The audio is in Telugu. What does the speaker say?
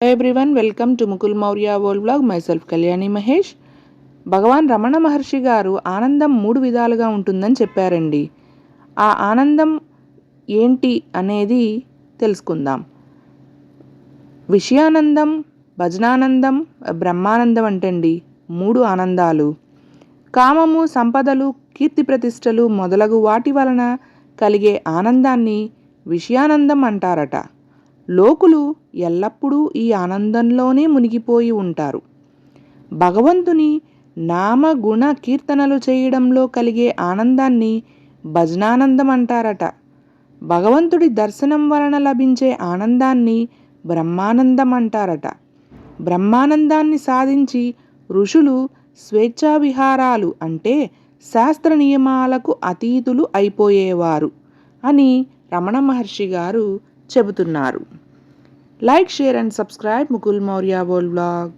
Everyone welcome to Mukul Maurya world blog myself Kalyani Mahesh Bhagavan Ramana Maharshi garu ఆనందం మూడు విధాలుగా ఉంటుందని చెప్పారండి. ఆ ఆనందం ఏంటి అనేది తెలుసుకుందాం. విషయానందం భజనానందం బ్రహ్మానందం అంటండి మూడు ఆనందాలు. కామము సంపదలు కీర్తి ప్రతిష్టలు మొదలగు వాటి వలన కలిగే ఆనందాన్ని విషయానందం అంటారట. లోకులు ఎల్లప్పుడూ ఈ ఆనందంలోనే మునిగిపోయి ఉంటారు. భగవంతుని నామగుణ కీర్తనలు చేయడంలో కలిగే ఆనందాన్ని భజనానందం అంటారట భగవంతుడి దర్శనం వలన లభించే ఆనందాన్ని బ్రహ్మానందం అంటారట బ్రహ్మానందాన్ని సాధించి ఋషులు స్వేచ్ఛా విహారాలు అంటే శాస్త్ర నియమాలకు అతీతులు అయిపోయేవారు అని రమణ మహర్షి గారు చెబుతున్నారు. Like, share and subscribe Mukul Maurya World Blog.